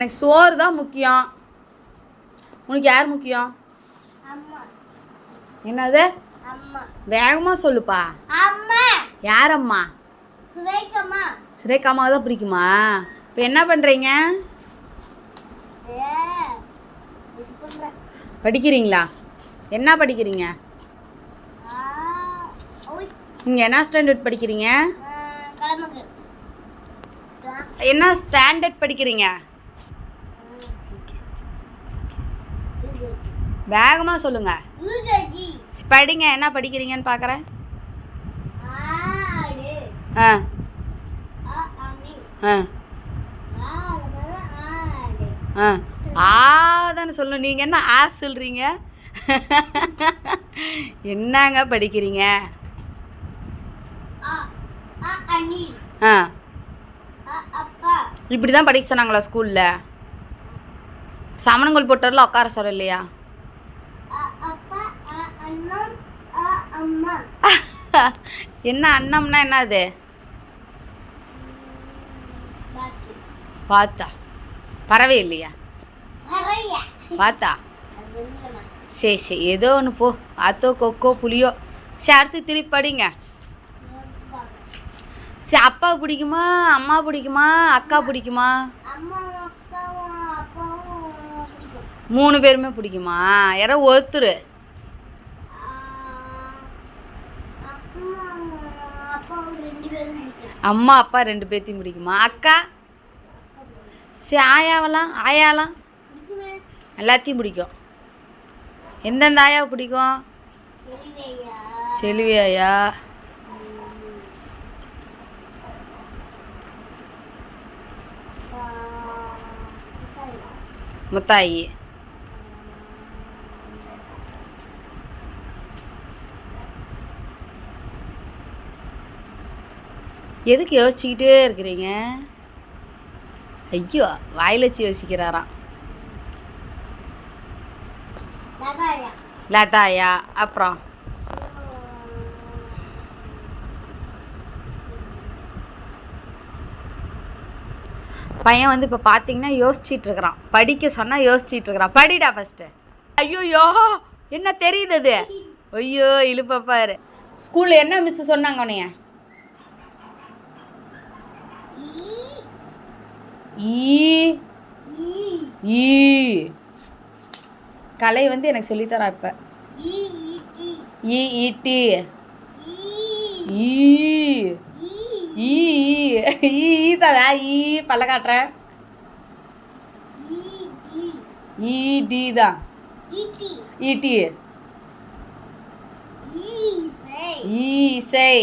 எனக்கு சோறு தான் முக்கியம். உனக்கு யார் முக்கியம்? என்னது? வேகமாக சொல்லுப்பா. யார் அம்மா சிறைக்காமா தான் பிடிக்குமா? இப்போ என்ன பண்ணுறீங்க படிக்கிறீங்களா? என்ன படிக்கிறீங்க? நீங்கள் என்ன ஸ்டாண்டர்ட் படிக்கிறீங்க? என்ன ஸ்டாண்டர்ட் படிக்கிறீங்க? வேகமாக சொல்லுங்கள் படிங்க என்ன படிக்கிறீங்கன்னு பார்க்குறேன் ஆ. ஆ ஆ. ஆடு வர ஆடு. ஆ. ஆ தானே சொல்லணும். நீங்கள் என்ன ஆ சொல்கிறீங்க என்னங்க படிக்கிறீங்க? ஆ இப்படி தான் படிக்க சொன்னாங்களா ஸ்கூலில் சமணங்கள் போட்டரில் உட்கார சொல்லலையா ஆ அப்பா ஆ அண்ணன் ஆ அம்மா என்ன அன்னம்னா என்ன அது பாத்து. பார்த்தா பறவை இல்லையா? பார்த்தா சரி சரி. ஏதோ ஒன்று போ. ஆத்தோ கொக்கோ புளியோ சரி அடுத்து திருப்பி படிங்க. சரி அப்பா பிடிக்குமா? அம்மா பிடிக்குமா? அக்கா பிடிக்கும். மூணு பேருமே பிடிக்குமா? யாரோ ஒருத்தர் அப்புறம் அப்பாவும் ரெண்டு பேரும் பிடிக்கும் அம்மா அப்பா ரெண்டு பேர்த்தையும் பிடிக்குமா? அக்கா? சரி ஆயாவெல்லாம் ஆயாலாம்? எல்லாத்தையும் பிடிக்கும். எந்தெந்த ஆயாவை பிடிக்கும்? செலிவேயா. ஆயா முத்தாயி. எதுக்கு யோசிச்சுக்கிட்டே இருக்கிறீங்க? ஐயோ வாயில் வச்சு யோசிக்கிறாராம். லதாயா. அப்புறம்? பையன் வந்து இப்போ பார்த்தீங்கன்னா யோசிச்சிட்டு இருக்கிறான். படிக்க சொன்னால் யோசிச்சிட்டு இருக்கிறான். படிடா ஃபஸ்ட்டு ஐயோயோ என்ன தெரியுது அது ஐயோ இழுப்ப பாரு. ஸ்கூலில் என்ன மிஸ் சொன்னாங்க உன்னைய? ஈ. ஈ. கலை வந்து எனக்கு சொல்லித்தரா இப்போ. ஈ ஈ ஈ. ஈட்டி ஈ. ஈ ஈ ஈ ஈ. பல்ல காட்டுறேன். ஈ ஈ ஈ டி. தான் ஈசை ஈ இசை.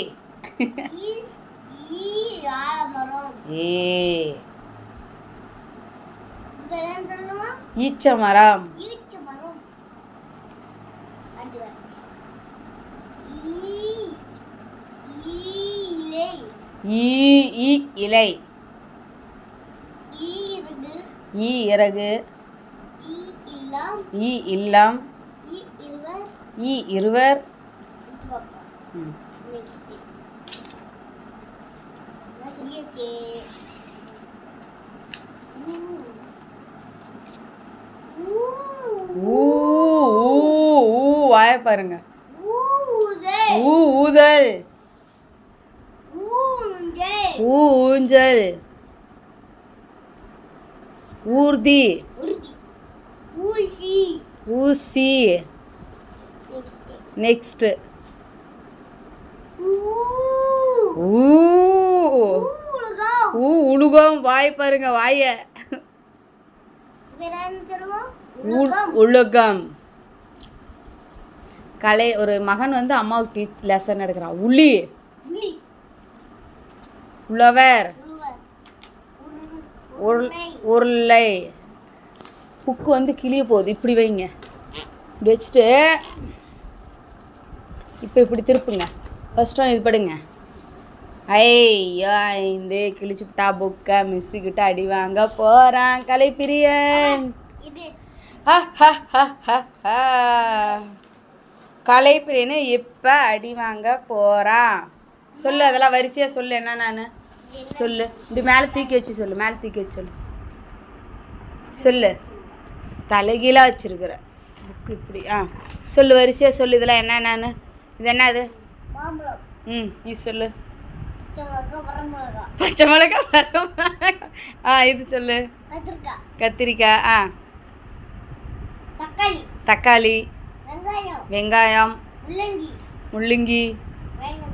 ஈஸ் ஈ ஆலமரம். ஏ ஈச்ச மரம். இலை. ஈ இறகு. ஈ இல்லம். ஈ இருவர். சொல்லியாச்சே ஊ. ஊ. ஊ ஊ ஊ வாய பாருங்க. ஊ ஊதல். ஊ ஊஞ்சல் ஊர்தி. ஊசி. நெக்ஸ்ட் ஊ. உலுகம் வாய் பாருங்க வாய. உலகம். கலை ஒரு மகன் வந்து அம்மாவுக்கு லெசன் எடுக்கிறான். உளி. உழவர். உருள் புக்கு வந்து கிளிய போகுது. இப்படி வைங்க. இப்படி வச்சுட்டு இப்போ இப்படி திருப்புங்க. ஃபர்ஸ்ட் ஒன் இது படுங்க. ஐயோ இந்த கிழிச்சுட்டா புக்கை மிஸ்ஸுக்கிட்ட அடி வாங்க போகிறான் கலைப்பிரியன். ஹ, ஹ, ஹ, ஹ, ஹ. கலைப்பிரியனு இப்போ அடி வாங்க போகிறான் சொல்லு அதெல்லாம் வரிசையாக சொல்லு என்ன நான்? சொல்லு. இப்படி மேலே தூக்கி வச்சு சொல்லு மேலே தூக்கி வச்சு சொல்லு. சொல்லு. தலைகீழாக வச்சிருக்கிற புக்கு இப்படி. ஆ சொல்லு வரிசையாக சொல்லு இதெல்லாம் என்ன என்னன்னு இது என்னது? மாம்பழம் ம் நீ சொல்லு. பச்சை மிளகா. ஆ இது சொல்லு. கத்திரிக்காய். கத்திரிக்காய் ஆ. தக்காளி. தக்காளி. வெங்காயம். வெங்காயம். முள்ளங்கி. முள்ளங்கி. வெங்க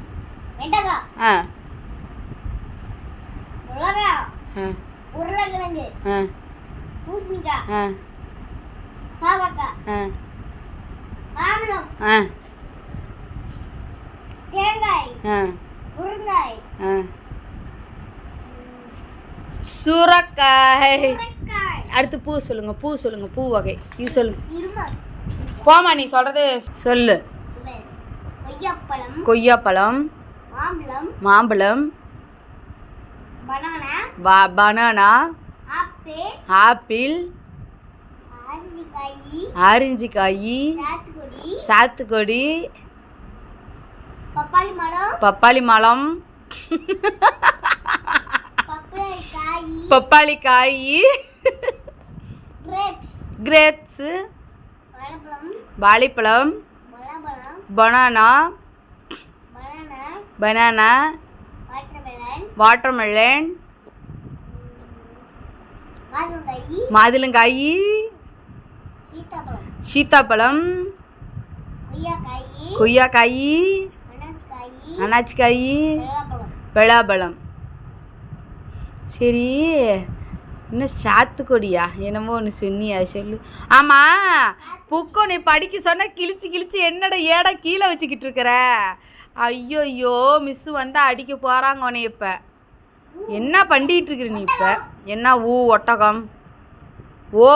வெண்டைக்காய் ஆ. உருளைக்கிழங்கு. ஆ. பூசணிக்காய். ஆ. பாவக்காய். ஆ. மாம்பழம் தேங்காய். ஆ. முருங்காய். ஆ. சுரக்காய். அடுத்து பூ சொல்லுங்க. பூ சொல்லுங்க. பூ வகை. நீ சொல்லுங்க. போமா நீ சொல்றது சொல்லு. கொய்யாப்பழம் மாம்பழம் பனானா ஆப்பிள் ஆரஞ்சிக்காய் ஆரஞ்சு காய் சாத்துக்குடி பப்பாளி மலம் பப்பாளிக்காய் பப்பாளி காய் கிரேப்ஸு வாழைப்பழம் பனானா பனானா வாட்டர்மெலன் மாதுளங்காய் சீத்தாப்பழம் கொய்யாக்காய் அனாச்சிக்காய் பலாப்பழம் சரி. என்ன சாத்துக்கொடியா என்னமோ ஒன்று சொன்னியா சொல்லு. ஆமாம் புக்கு நீ படிக்க சொன்னால் கிழிச்சு கிழிச்சு என்னடா ஏடா கீழே வச்சுக்கிட்டு இருக்கிற? ஐயோ ஐயோ மிஸ்ஸு வந்தால் அடிக்க போகிறாங்க உன்னை இப்போ. என்ன பண்ணிட்டு இருக்கிற நீ இப்போ? என்ன ஊ ஒட்டகம்? ஓ